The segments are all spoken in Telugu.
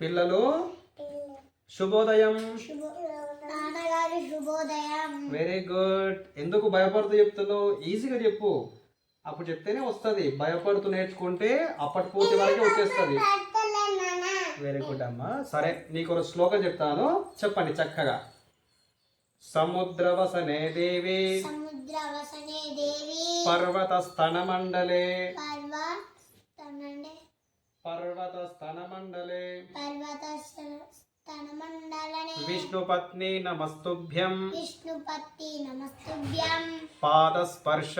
పిల్లలు శుభోదయం. వెరీ గుడ్ ఎందుకు భయపడుతూ చెప్తున్నావు? ఈజీగా చెప్పు. అప్పుడు చెప్తేనే వస్తుంది. భయపడుతూ నేర్చుకుంటే అప్పటి పూర్తి వరకే వచ్చేస్తుంది. వెరీ గుడ్ అమ్మా. సరే నీకు ఒక శ్లోకం చెప్తాను. చెప్పండి చక్కగా. సముద్రవసనే దేవి. సముద్రవసనే దేవి. పర్వత పర్వత స్తనమండలే పర్వత విష్ణుపత్ని నమస్తుభ్యం విష్ణుపత్తి నమస్తుభ్యం పాదస్పర్శ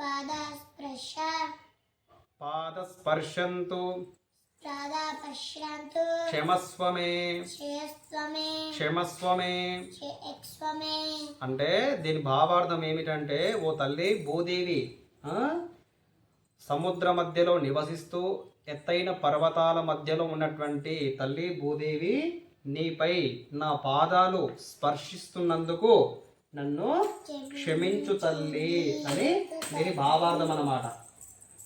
పాద స్పృశ పాదస్పర్శంతు అంటే దీని భావార్థం ఏమిటంటే ఓ తల్లి భూదేవి? సముద్ర మధ్యలో నివసిస్తూ ఎత్తైన పర్వతాల మధ్యలో ఉన్నటువంటి తల్లి భూదేవి నీపై నా పాదాలు స్పర్శిస్తున్నందుకు నన్ను క్షమించు తల్లి అని దీని భావార్థం అన్నమాట.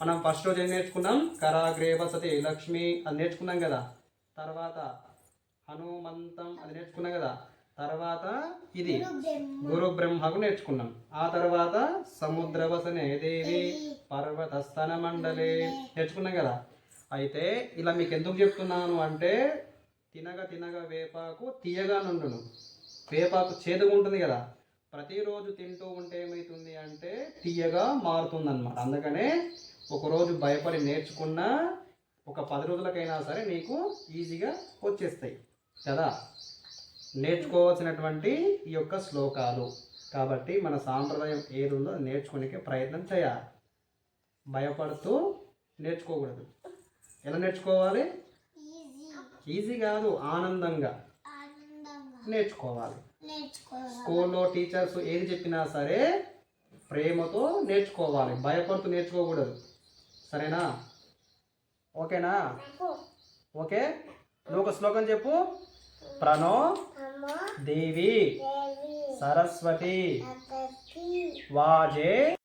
మనం ఫస్ట్ రోజు ఏం నేర్చుకున్నాం? కరాగ్రే వసతి లక్ష్మి అది నేర్చుకున్నాం కదా. తర్వాత హనుమంతం అది నేర్చుకున్నాం కదా. తర్వాత ఇది గురు బ్రహ్మకు నేర్చుకున్నాం. ఆ తర్వాత సముద్రవసనే దేవి పర్వత స్తన మండలి నేర్చుకున్నాం కదా? అయితే ఇలా మీకు ఎందుకు చెప్తున్నాను అంటే తినగ తినగ వేపాకు తీయగా నుండును. వేపాకు చేదుగా ఉంటుంది కదా? ప్రతిరోజు తింటూ ఉంటే ఏమవుతుంది అంటే తీయగా మారుతుంది అనమాట అందుకనే ఒకరోజు భయపడి నేర్చుకున్నా ఒక పది రోజులకైనా సరే నీకు ఈజీగా వచ్చేస్తాయి. కదా? నేర్చుకోవాల్సినటువంటి ఈ యొక్క శ్లోకాలు. కాబట్టి మన సాంప్రదాయం ఏది ఉందో నేర్చుకునే ప్రయత్నం చేయాలి. భయపడుతూ నేర్చుకోకూడదు. ఎలా నేర్చుకోవాలి? ఈజీ కాదు ఆనందంగా. నేర్చుకోవాలి. స్కూల్లో టీచర్స్ ఏది చెప్పినా సరే ప్రేమతో నేర్చుకోవాలి. భయపడుతూ నేర్చుకోకూడదు. సరేనా? ఓకేనా? ఓకే? నువ్వు ఒక శ్లోకం చెప్పు. ప్రణో దేవి. సరస్వతి. వాజే.